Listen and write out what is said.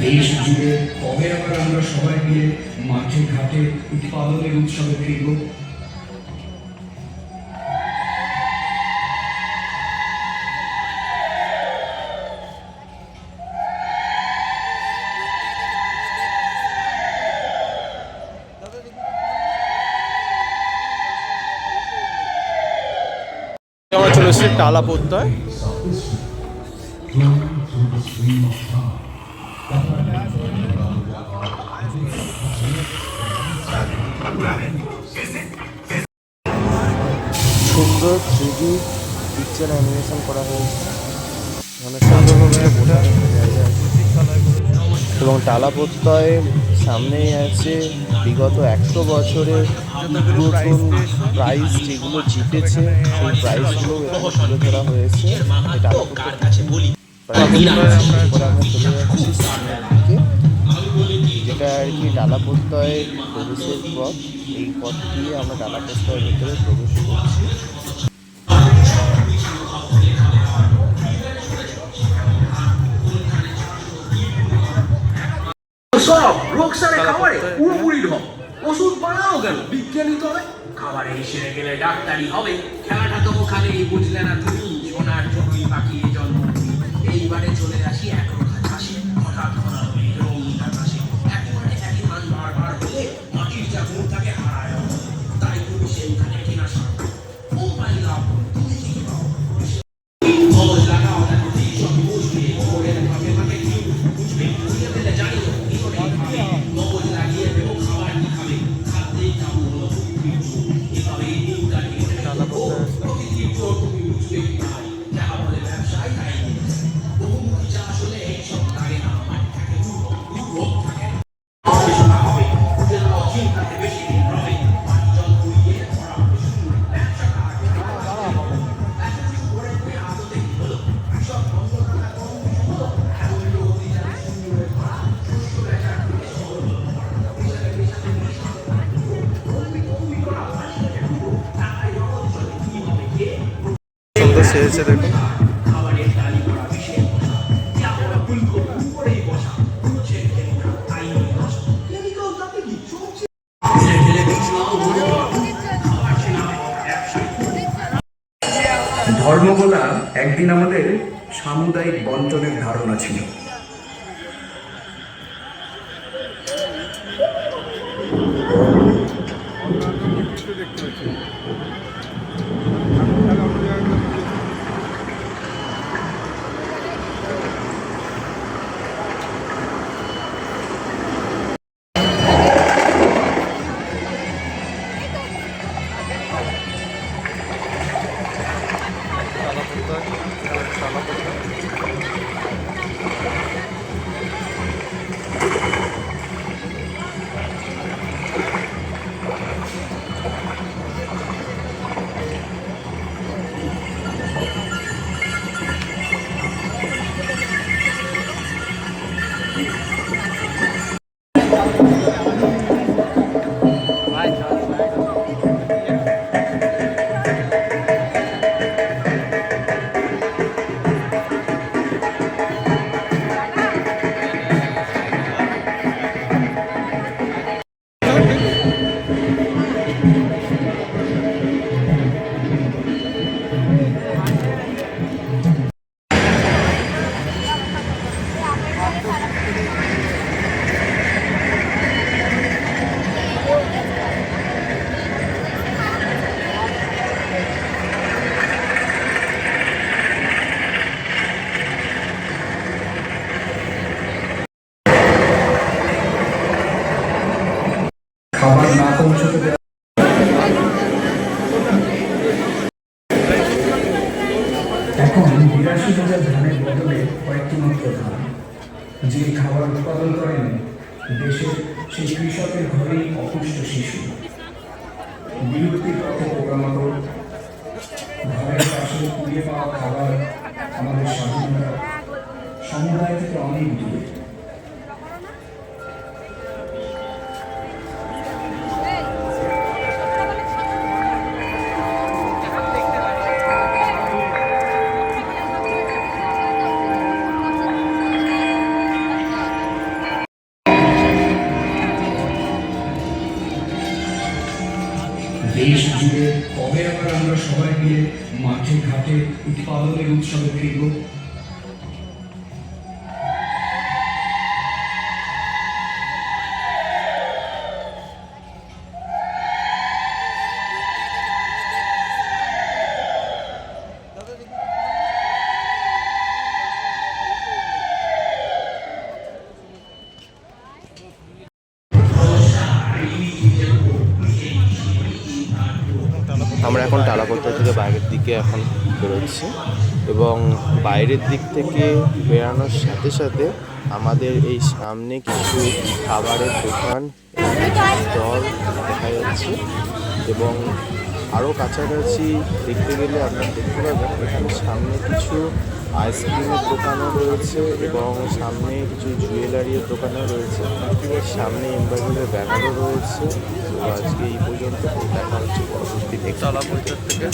দেশ জুড়ে কবে আবার আমরা সবাই মিলে মাঠে ঘাটে উৎপাদনের উৎসবে ফিরব? এসেছি টালা প্রত্যয় সুন্দর থ্রিডি পিকচার অ্যানিমেশন করা হয়েছে। মানে সুন্দরভাবে জায়গা এবং টালা প্রত্যয় সামনেই আছে বিগত একশো বছরের পুরাতন প্রাইজ যেগুলো জিতেছে সেই প্রাইজগুলো তুলে ধরা হয়েছে। দিকে যেটা আর কি ডালা প্রত্যয়ের প্রবেশের পথ। এই পথ দিয়ে আমরা ডালা প্রত্যয়ের ভিতরে প্রবেশ করছি। রোগ সারে খাবারে পুরোপুরি ঢপ ওষুধ বানাও কেন? বিজ্ঞানী তো হবে। খাবারে সেরে গেলে ডাক্তারি হবে। খেলাটা তো ওখানেই বুঝলে না তুমি সোনার জন্যই পাকিয়ে ব্যবসা ধর্মগোলা একদিন আমাদের সামুদায়িক বন্টনের ধারণা ছিল। এখন বিরাশি হাজার ধানের বদলে কয়েকটি মাত্র ধান। যে খাবার উৎপাদন করেন দেশের সেই কৃষকের ঘরেই অপুষ্ট শিশু। বিলুপ্তির পথে পোকামাকড়, ঘরের দেশের কুড়িয়ে পাওয়া খাবার আমাদের স্বাধীনতা। সমুদায় থেকে অনেক দূরে। মাঠে ঘাটে উৎপাদনের উৎসবে ফিরব। আমরা এখন টালাপত্র থেকে বাইরের দিকে এখন বেরোচ্ছি এবং বাইরের দিক থেকে বেরানোর সাথে সাথে আমাদের এই সামনে কিছু খাবারের দোকান জল দেখা যাচ্ছে এবং আরও কাছাকাছি দেখতে গেলে আপনারা দেখতে পাবেন, এখানে সামনে কিছু আইসক্রিমের দোকানও রয়েছে এবং সামনে কিছু জুয়েলারির দোকানও রয়েছে। সামনে এমব্রয়ডারির ব্যানারও রয়েছে। আজকে এই পর্যন্ত দেখা হচ্ছে পরবর্তী থেকে।